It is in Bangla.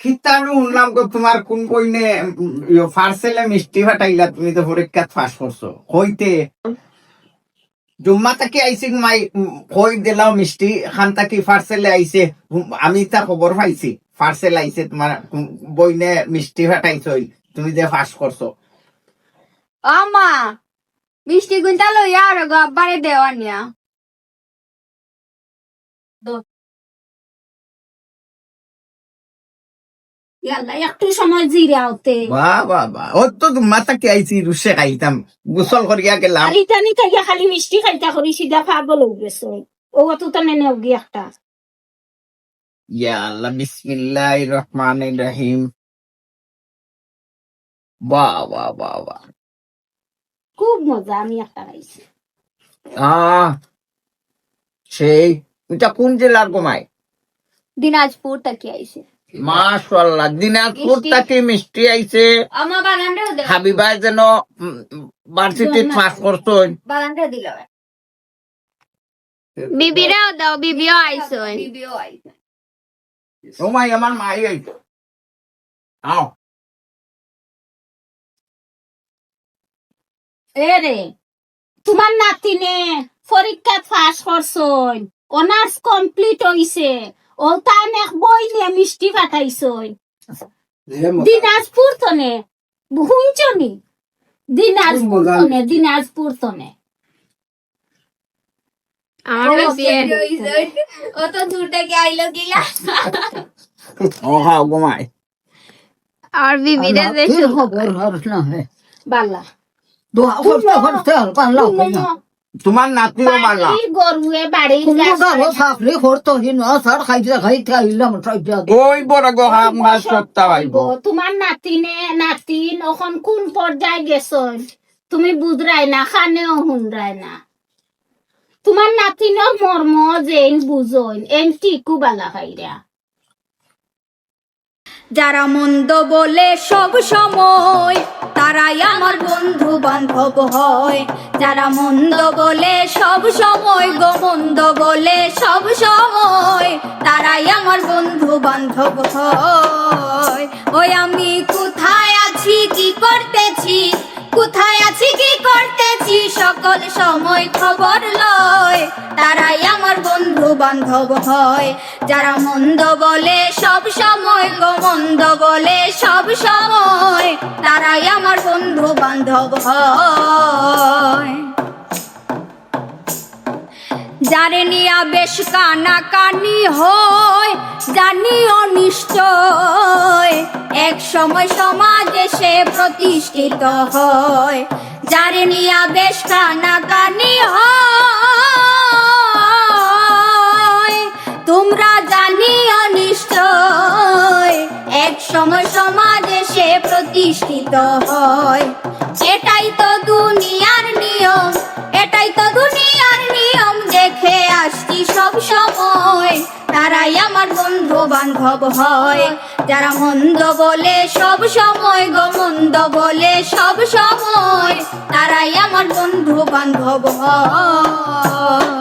খিতানু শুনলাম গো তোমার কোন কইনে ফার্সেলে মিষ্টি ফাটাইলা তুমি তো পরীক্ষাত ফাঁস করছ কইতে জুম্মা তাকি আইসি মাই কই দিলাও মিষ্টি খান তাকি ফার্সেলে আইছে আমি তা খবর পাইছি ফার্সেল আইছে তোমার কোন বইনে মিষ্টি ফাটাইছই তুমি যে ফাঁস করছ আমা মিষ্টি গুনটা লইয়া আর গো আব্বারে দেওয়া নিয়া ইয়াল্লা একটু সময় জিরে আওতে। বাহ বাহ বাহ। ও তো জুম্মা তাকি আইছি রুশে খাইতাম। গোসল করিয়া গেলাম ইতানি থেকে খালি মিষ্টি খাইতা করি সিধা পাগল হয়ে গেছে। ও অত তো নেনে ওগি একটা বিসমিল্লাহ রহমান রহিম বাহ বাহ বাহ বাহ। খুব মজা আমি একটা খাইছি। আহ সেই এটা কোন জেলার দিনাজপুর তাকি আইছে। মাশাল্লাহ দিনাজপুর। থেকে মিষ্টি আইছে। আমা বাগানটাও দেওয়া হাবিবাই যেন ভার্সিটি পাস করছেন। বিবিরাও দাও বিবিও আইছো বিবিও আইছো আমার মাই আইছে। আও। এ তোমার নাতিনে পরীক্ষা পাস করছই অনার্স কমপ্লিট হইছে। ও তান এক বই নিয়ে মিষ্টি পাঠাইছই। দিনাজপুর তনে শুনছনি দিনাজপুর তনে দিনাজপুর তনে। আর বিবিরা যে খবর হর না হে। বালা দোয়া করতে করতে আর পারলাম না তোমার নাতিও মালা গরুয়ে বাড়ির গাছ গারো চাকরি করতো হি না? খাইতে খাইতে আইলাম ওই বড় গো হাম গাছ সপ্তাহ আইব তোমার নাতিনে নাতিন এখন কোন পর্যায়ে গেছন? তুমি বুঝরাই না খানেও হুনরাই না। তোমার নাতিনও মর্ম যেন বুঝইন এন টিকু বালা খাইরা। যারা মন্দ বলে সব সময়, তারাই আমার বন্ধু বান্ধব হয়। যারা মন্দ বলে সব সময়, গো মন্দ বলে সব সময়, তারাই আমার বন্ধু বান্ধব হয়। ওই আমি কোথায় আছি, কি করতেছি? কোথায় আছি, কি করতেছি? সকল সময় খবর লয়, তারাই আমার বন্ধু বান্ধব হয়। যারা মন্দ বলে সব সময় মন্দ বলে সব সময় তারাই আমার বন্ধু বান্ধব হয়। নিয়া বেশ কানা কানি হয় জানি অনিশ্চয় এক সময় সমাজে সে প্রতিষ্ঠিত হয়। যারে নিয়া বেশ কানা কানি হয়, তোমরা জানি অনিশ্চয় এক সময় সমাজে সে প্রতিষ্ঠিত হয়। এটাই তো দুনিয়ার নিয়ম, এটাই তো দুনিয়ার নিয়ম, দেখে আসছি সব সময়। তারাই আমার বন্ধু বান্ধব হয়। যারা মন্দ বলে সব সময় গো, মন্দ বলে সব সময়, তারাই আমার বন্ধু বান্ধব হয়।